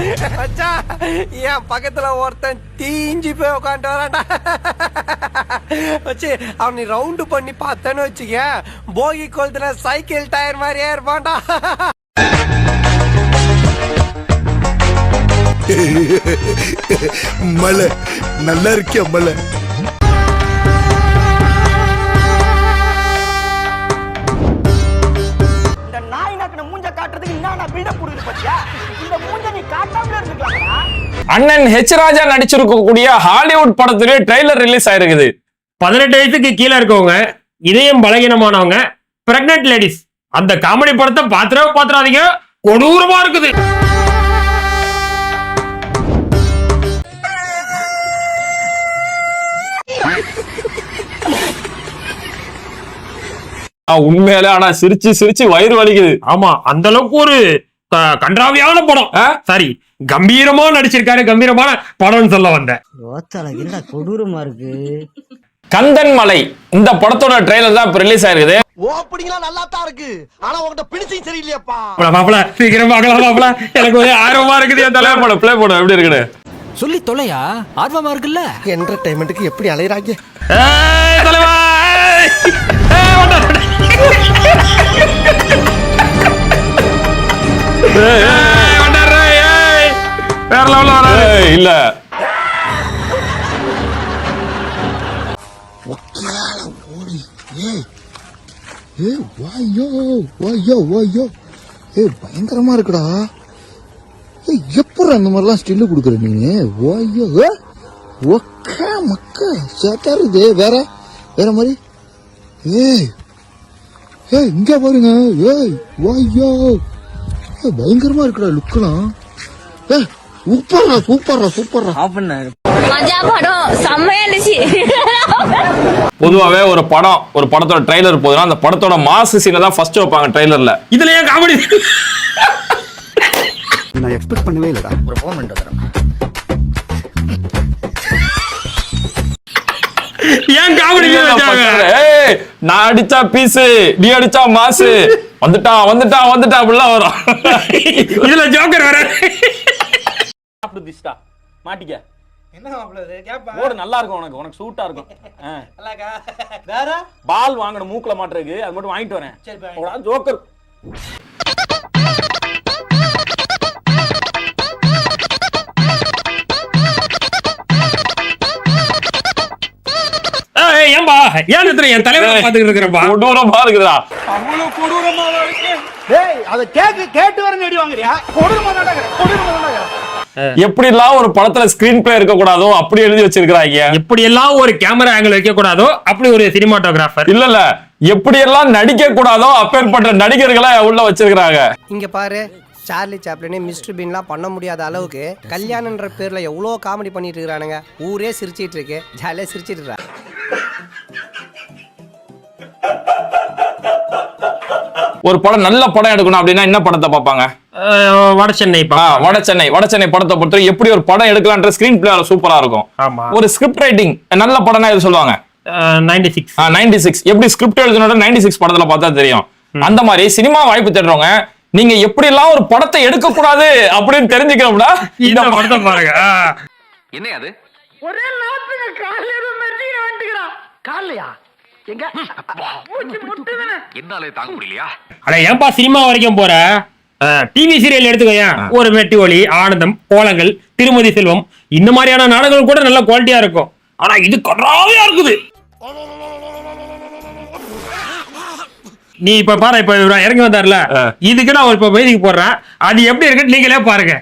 மச்சான் என் பக்கத்துல ஒருத்தன் தீஞ்சு போய் உட்காந்து வரான்டா. வச்சு அவனை ரவுண்டு பண்ணி பார்த்தேன்னு வச்சுக்க போகி கொளுத்துல சைக்கிள் டயர் மாதிரியே இருப்பான்டா. மலை நல்லா இருக்கியா மலை? அண்ணன் ஹெச் ராஜா நடிச்சிருக்கக்கூடிய ஹாலிவுட் படத்துடைய ட்ரெய்லர் ரிலீஸ் ஆயிருக்குது. பதினெட்டு வயசுக்கு கீழே இருக்கவங்க இதயம் பலகீனமானவங்க பிரெக்னென்ட் லேடிஸ் அந்த காமெடி படத்தை பாத்திரவே பாத்திராதீங்க கொடூரமா இருக்குது. ஆ, உண்மையிலே ஆனா சிரிச்சு சிரிச்சு வயிறு வலிக்குது. ஆமா அந்த அளவுக்கு ஒரு கன்றாவியான படம்? சாரி கம்பீரமா நடிச்சிருக்காரு கம்பீரமான படம்னு சொல்ல வந்தேன். கொடூரமா இருக்கு? கந்தன் மலை இந்த படத்தோட ட்ரெய்லர் தான் இப்ப ரிலீஸ் ஆயிருக்குது. ஓப்பனிங்லாம் நல்லா தான் இருக்கு. ஆனா உன்கிட்ட பிடிச்சும் சரியில்லையாப்பா. மாப்பிள, சீக்கிரம் பார்க்கலாம் மாப்பிள. எனக்கு ஒரே ஆர்வமா இருக்குது என் ப்ளே தலை. போட ப்ளே போட எப்படி இருக்குன்னு சொல்லி தொலையா? ஆர்வமா இருக்குல்ல? என்டர்டைன்மெண்ட்டுக்கு எப்படி அலையறாங்க? ஏய், தலைவா ஏய். வேற லெவல்ல வராரு. ஏய், இல்ல. ஏய். ஏய் வாயோ வாயோ வாயோ. ஏய் பயங்கரமா இருக்குடா. ஏய் எப்படி அந்த மாதிரிலாம் ஸ்டில்லு கொடுக்குற நீ? வாயோ. ஏ? ஒக்க மக்க சேத்தாருது வேற வேற மாதிரி. ஏய். ஏய் இங்க பாருங்க. ஏய் வாயோ. ஏய் பயங்கரமா இருக்குடா லுக்கெல்லாம் ஏய் சூப்பர்ரா சூப்பர்ரா சூப்பர்ரா. மஜா படம் செம்மையா இருந்துச்சு. பொதுவாவே ஒரு படம் ஒரு படத்தோட ட்ரெய்லர் போதுன்னா அந்த படத்தோட மாசு சீனை தான் ஃபர்ஸ்ட் வைப்பாங்க ட்ரெய்லர்ல இதுல ஏன் காமெடி நான் எக்ஸ்பெக்ட் பண்ணவே இல்லடா. ஒரு பண்ணிட்டு வந்துடுறேன். ஏன் காமெடி நான் அடிச்சா பீஸு நீ அடிச்சா மாசு வந்துட்டான் வந்துட்டான் வந்துட்டான் அப்படிலாம் வரும். இதுல ஜோக்கர் வர சாப்பிடு திஷ்டா. மாட்டிக்க. என்ன நல்லா இருக்கும் உனக்கு. உனக்கு சூட்டா இருக்கும். வேற? பால் வாங்கணும் மூக்குல மாட்டுறதுக்கு. அது மட்டும் வாங்கிட்டு வரேன். ஜோக்கர். ஏய், ஏன்பா? ஏன்? என் தலைவரை பாத்துக்கிட்டு இருக்கிறப்பா கொடூரமா இருக்குதுடா. அவ்வளவு கொடூரமாவா இருக்கு டேய் அத கேக்கு கேட்டு வர நடி வாங்குறியா? கொடூரமா கொடூரமா தான் எப்படிலாம் ஒரு படத்துல ஸ்கிரீன் பிளே இருக்க கூடாதோ அப்படி எழுதி வச்சிருக்கிறாங்க. எப்படி எல்லாம் ஒரு கேமரா ஆங்கிள் வைக்க கூடாதோ அப்படி ஒரு சினிமாட்டோகிராஃபர் இல்ல இல்ல. எப்படியெல்லாம் நடிக்க கூடாதோ அப்பேற்பட்ட நடிகர்களை உள்ள வச்சிருக்கிறாங்க. இங்க பாரு சார்லி சாப்ளினே மிஸ்டர் பீன்லாம் பண்ண முடியாத அளவுக்கு கல்யாணன்ற பேர்ல எவ்வளோ காமெடி பண்ணிட்டு இருக்கிறானுங்க ஊரே சிரிச்சிட்டு இருக்கு ஜாலியா சிரிச்சிட்டு இருக்கா ஒரு படம் நல்ல படம் எடுக்கணும் அப்படின்னா என்ன படத்தை பார்ப்பாங்க? வட சென்னை வட சென்னை. வட சென்னை படத்தை பொறுத்த எப்படி ஒரு படம் எடுக்கலான்ற ஸ்கிரீன் பிளே சூப்பரா இருக்கும். ஒரு ஸ்கிரிப்ட் ரைட்டிங் நல்ல படம்னா எது சொல்லுவாங்க? நைன்டி சிக்ஸ் நைன்டி சிக்ஸ் எப்படி ஸ்கிரிப்ட் எழுதணும்னா நைன்டி சிக்ஸ் படத்துல பார்த்தா தெரியும். அந்த மாதிரி சினிமா வாய்ப்பு தேடுறவங்க நீங்க எப்படி எல்லாம் ஒரு படத்தை எடுக்க கூடாது அப்படின்னு தெரிஞ்சுக்கணும்னா இந்த படத்தை பாருங்க. ஆ. ஒரே நாத்துங்க காலையில காலையா எங்க? மூச்சு முட்டுதானே அட ஏன்பா சினிமா வரைக்கும் போற? டிவி சீரியல் எடுத்துக்கோயேன் ஒரு மெட்டி ஒளி ஆனந்தம் கோலங்கள் திருமதி செல்வம் இந்த மாதிரியான நாடகங்கள் கூட நல்ல குவாலிட்டியா இருக்கும். ஆனா இது கன்றாவியா இருக்குது. நீ இப்ப பாரு இப்ப இறங்கி வந்தார்ல. இதுக்கு நான் இப்ப பேதிக்கு போடுறேன். அது எப்படி இருக்குன்னு நீங்களே பாருங்க.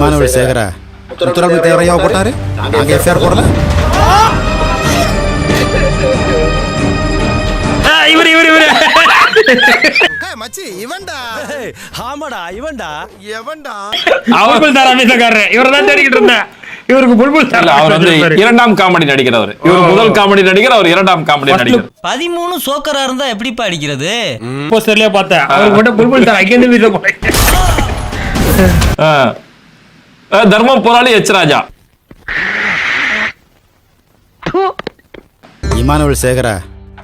மாணவர் சேகர உத்தரவு தேவரையா போட்டாரு? நாங்க எஃப்ஐஆர் போடல? இவரு இவரு இவரு. மச்சி இவன்டா. ஆமாடா இவன்டா. எவன்டா? அவர்கள் தான் இவரை தான் தேடிக்கிட்டு இருந்தேன். இவருக்கு புல்புல் இல்ல அவர் வந்து இரண்டாம் காமெடி நடிக்கிறவர். இவர் முதல் காமெடி நடிகர் அவர் இரண்டாம் காமெடி நடிகர். பதிமூணு சோக்கரா இருந்தா எப்படிப்பா அடிக்கிறது? போஸ்டர்லயே பார்த்தேன். அவருக்கு மட்டும் புல்புல் சார் அங்கேருந்து வீட்டுல போறேன். ஆ. ஆ, தர்ம போராளி எச் ராஜா. இமானுவல் சேகர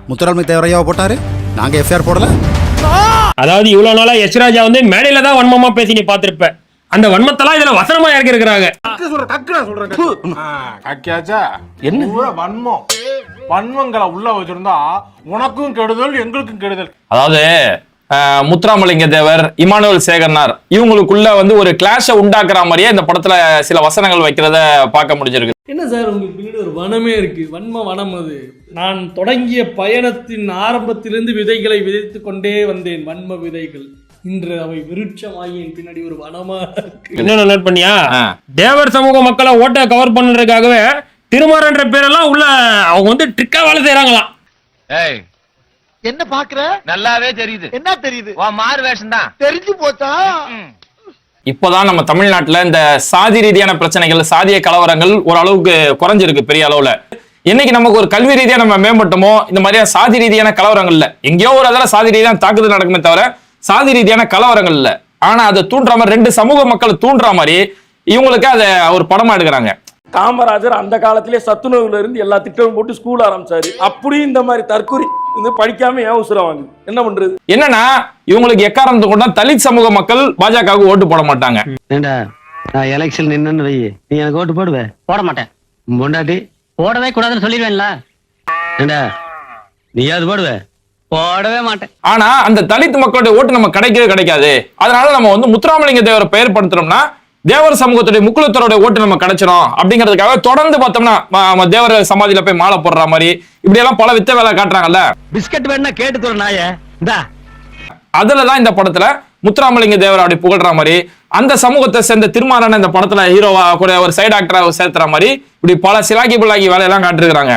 முத்துராமி தேவரையாவை போட்டாரு? நாங்க எஃப்ஐஆர் போடல? அதாவது இவ்வளவு நாளா யஷ்ராஜா வந்து மேடையில தான் வன்மமா பேசி நீ பாத்திருப்ப அந்த வன்மத்தெல்லாம் இதுல வசனமா இறக்கி இருக்கிறாங்க கக்கியாச்சா? என்ன? வன்மம். வன்மங்களை உள்ள வச்சிருந்தா உனக்கும் கெடுதல் எங்களுக்கும் கெடுதல். அதாவது முத்துராமலிங்க தேவர் இமானுவல் சேகர்னார் இவங்களுக்குள்ள வந்து ஒரு கிளாஷ உண்டாக்குற மாதிரியே இந்த படத்துல சில வசனங்கள் வைக்கிறத பார்க்க முடிஞ்சிருக்கு. என்ன சார் உங்களுக்கு பின்னாடி ஒரு வனமே இருக்கு? வன்ம வனம் அது. நான் தொடங்கிய பயணத்தின் ஆரம்பத்திலிருந்து விதைகளை விதைத்து கொண்டே வந்தேன் வன்ம விதைகள். இன்று அவை விருட்சமாகி என் பின்னாடி ஒரு வனமா இருக்கு. இன்னொன்னு நோட் பண்ணியா. தேவர் சமூக மக்களை ஓட்டை கவர் பண்றதுக்காகவே திருமாறன்ற பேரெல்லாம் உள்ள அவங்க வந்து ட்ரிக்கா வேலை செய்யறாங்களாம் என்ன பாக்குற நல்லாவே தெரியுது. என்ன தெரியுது? மாறு வேஷம் தான். தெரிஞ்சு போச்சா? இப்போதான் நம்ம தமிழ்நாட்டுல இந்த சாதி ரீதியான பிரச்சனைகள் சாதிய கலவரங்கள் ஓரளவுக்கு குறைஞ்சிருக்கு பெரிய அளவுல. என்னைக்கு நமக்கு ஒரு கல்வி ரீதியா நம்ம மேம்பட்டோமோ இந்த மாதிரியான சாதி ரீதியான கலவரங்கள் இல்ல எங்கேயோ ஒரு அதில் சாதி ரீதியான தாக்குதல் நடக்குமே தவிர சாதி ரீதியான கலவரங்கள் இல்ல. ஆனா அதை தூண்டுற மாதிரி ரெண்டு சமூக மக்களை தூண்டுற மாதிரி இவங்களுக்கு அதை ஒரு படமா எடுக்கிறாங்க. காமராஜர் அந்த காலத்திலே சத்துணவுல இருந்து எல்லா திட்டமும் போட்டு ஸ்கூல் ஆரம்பிச்சாரு. அப்படி இந்த மாதிரி தற்கொலை வந்து படிக்காம ஏன் உசுரம் வாங்குது? என்ன பண்றது? என்னன்னா இவங்களுக்கு எக்காரணத்தை கொண்டா தலித் சமூக மக்கள் பாஜகவுக்கு ஓட்டு போட மாட்டாங்க. நான் எலெக்ஷன் நின்னு வை. நீ எனக்கு ஓட்டு போடுவ? போட மாட்டேன். பொண்டாட்டி போடவே கூடாதுன்னு சொல்லிடுவேன்ல. ஏண்டா நீயாவது போடுவ? போடவே மாட்டேன். ஆனா அந்த தலித் மக்களுடைய ஓட்டு நம்ம கிடைக்கவே கிடைக்காது. அதனால நம்ம வந்து முத்துராமலிங்க தேவரை பெயர் படுத்துறோம்னா தேவர் சமூகத்துடைய முக்குலத்தரோட ஓட்டு நம்ம கிடைச்சிரும். அப்படிங்கிறதுக்காக தொடர்ந்து பார்த்தோம்னா ம- ம- தேவர் சமாதியில போய் மாலை போடுற மாதிரி இப்படி எல்லாம் பல வித்த வேலை காட்டுறாங்கல்ல. பிஸ்கட் வேணா கேட்டு தர நாய. அதுலதான் இந்த படத்துல முத்துராமலிங்க தேவர் அப்படி புகழ்ற மாதிரி அந்த சமூகத்தை சேர்ந்த திருமாறன் இந்த படத்துல ஹீரோவா கூட ஒரு சைடு ஆக்டரா சேர்த்துற மாதிரி இப்படி பல சிலாக்கி புல்லாக்கி வேலையெல்லாம் காட்டிருக்காங்க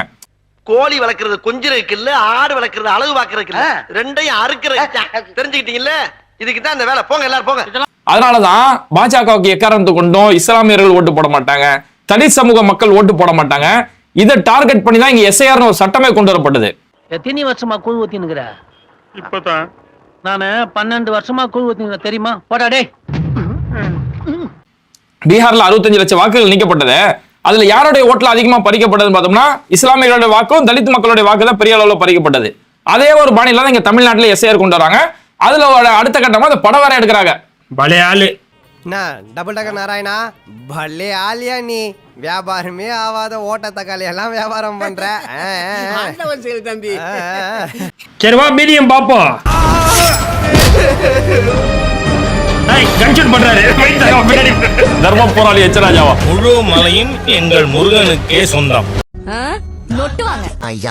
கோழி வளர்க்கறது கொஞ்சிறதுக்கு இல்ல ஆடு வளர்க்கறது அளவு பாக்குறதுக்கு இல்ல. ரெண்டையும் அறுக்கிறது தெரிஞ்சுக்கிட்டீங்கல்ல? இதுக்கு தான் இந்த வேலை. போங்க எல்லாரும் போங்க. அதனாலதான் பாஜகவுக்கு எக்காரணத்து கொண்டும் இஸ்லாமியர்கள் ஓட்டு போட மாட்டாங்க. தலித் சமூக மக்கள் ஓட்டு போட மாட்டாங்க. இதை டார்கெட் பண்ணி தான் இங்க எஸ்ஐஆர் ஒரு சட்டமே கொண்டு வரப்பட்டது. எத்தனை வருஷமா கூழ் ஊத்தினுங்கிற? இப்பதான். நானு பன்னெண்டு வருஷமா கூழ் ஊத்தினுங்கிற தெரியுமா? போடா டேய். பீகார்ல அறுபத்தஞ்சு லட்சம் வாக்குகள் நீக்கப்பட்டது. அதுல யாருடைய ஓட்டுல அதிகமா பறிக்கப்பட்டதுன்னு பார்த்தோம்னா இஸ்லாமியர்களுடைய வாக்கும் தலித் மக்களுடைய வாக்கு தான் பெரிய அளவுல பறிக்கப்பட்டது. அதே ஒரு பாணியில தான் இங்க தமிழ்நாட்டுல எஸ்ஐஆர் கொண்டு வராங்க. அதுல அடுத்த கட்டமா அந்த படம் வேற எடுக்கிறாங்க. பலே ஆளு. என்ன? Double tucker Narayana? பல்லே ஆலியா நீ? வியாபாரமே ஆகாத ஓட்ட தக்காளி எல்லாம் வியாபாரம் பண்ற. ஆ, ஆ, ஆ. ஆ, ஆ. சரி வா மீதியம் பாப்போம் கன்சல்ட் பண்றாரு. Wait, அவன் பின்னாடி. தர்ம போராளி எச் ராஜாவா முழு மலையும் எங்கள் முருகனுக்கே சொந்தம்.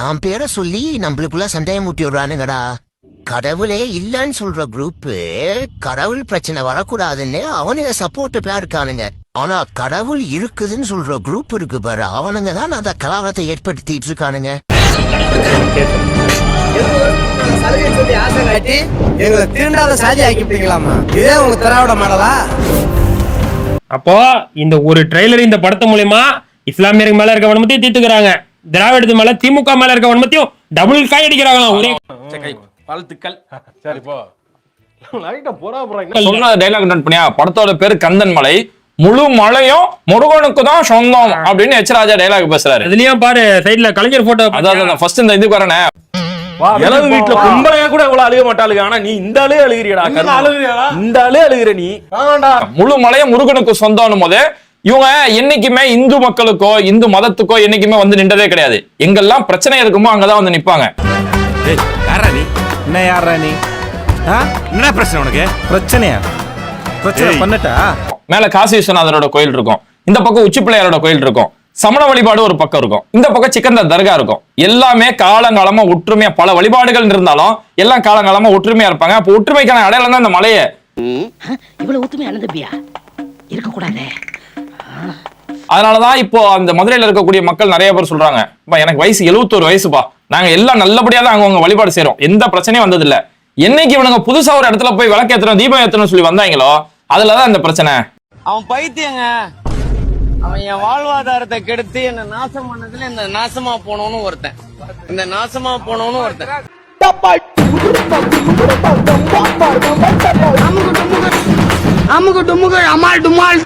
என் பேரை சொல்லி நம்மளுக்குள்ள சந்தேகம் ஊட்டி விடுறானுங்கடா. கடவுளே இல்லன்னு சொல்ற குரூப் கடவுள் பிரச்சனை வரக்கூடாதுன்னு அவனுங்க சப்போர்ட் பேர் இருக்கானுங்க. ஆனா கடவுள் இருக்குதுன்னு சொல்ற குரூப் இருக்கு பாரு அவனுங்க தான் அந்த கலவரத்தை ஏற்படுத்திட்டு இருக்கானுங்க. சலுகை சொல்லி ஆசை காட்டி எங்களை தீண்டாத சாதி ஆக்கிட்டீங்களாமா இதே உங்க திராவிட மாடலா? அப்போ இந்த ஒரு ட்ரெய்லர் இந்த படத்து மூலியமா இஸ்லாமியருக்கு மேல இருக்க வன்மத்தையும் தீர்த்துக்கிறாங்க. திராவிடத்து மேல திமுக மேல இருக்க வன்மத்தையும் டபுள் காய் அடிக்கிறாங்களாம் ஒரே வாழ்த்துக்கள் சரி போ. படத்தோட பேரு கந்தன் மலை. முழு மலையும் முருகனுக்கு தான் சொந்தம் அப்படின்னு எச் ராஜா டைலாக் பேசுறாரு. அதுலயும் பாரு சைடுல கலைஞர் போட்டோ அதாவது ஃபர்ஸ்ட் இந்த இதுக்கு வரேனே. இளவு வீட்டுல பொம்பளையா கூட இவ்வளவு அழுக மாட்டாளுங்க. ஆனா நீ இந்த ஆளே அழுகிறியடா? இந்த ஆளே அழுகிற நீ. முழு மலையும் முருகனுக்கு சொந்தம்னும் போது இவங்க என்னைக்குமே இந்து மக்களுக்கோ இந்து மதத்துக்கோ என்னைக்குமே வந்து நின்றதே கிடையாது. எங்கெல்லாம் பிரச்சனை இருக்குமோ அங்கதான் வந்து நிப்பாங்க. என்ன யாரா நீ? என்ன பிரச்சனை உனக்கு? பிரச்சனையா? பிரச்சனை பண்ணட்டா? மேல காசி விஸ்வநாதரோட கோயில் இருக்கும். இந்த பக்கம் உச்சி பிள்ளையாரோட கோயில் இருக்கும். சமண வழிபாடு ஒரு பக்கம் இருக்கும். இந்த பக்கம் சிக்கந்தர் தர்கா இருக்கும். எல்லாமே காலங்காலமா ஒற்றுமையா பல வழிபாடுகள் இருந்தாலும் எல்லாம் காலங்காலமா ஒற்றுமையா இருப்பாங்க. அப்போ ஒற்றுமைக்கான அடையாளம் தான் இந்த மலையை. இவ்வளவு ஒத்துமை அனந்தபியா இருக்க கூடாதே அதனாலதான் இப்போ அந்த மதுரையில இருக்கக்கூடிய மக்கள் நிறைய பேர் சொல்றாங்க. "அப்பா, எனக்கு வயசு 71 வயசுப்பா நாங்க எல்லாம் நல்லபடியா தான் அவங்க வழிபாடு செய்றோம். எந்த பிரச்சனையும் வந்தது இல்ல என்னைக்கு இவனுங்க புதுசா ஒரு இடத்துல போய் விளக்கு ஏத்தணும் தீபம் ஏத்தணும் சொல்லி வந்தாங்களோ அதுலதான் இந்த பிரச்சனை. அவன் பைத்தியங்க. அவன் என் வாழ்வாதாரத்தை கெடுத்து என்ன நாசம் பண்ணதுல இந்த நாசமா போனவனும் ஒருத்தன். இந்த நாசமா போனவனும் ஒருத்தன். அமுகு டுமுகு அமால் டுமால்.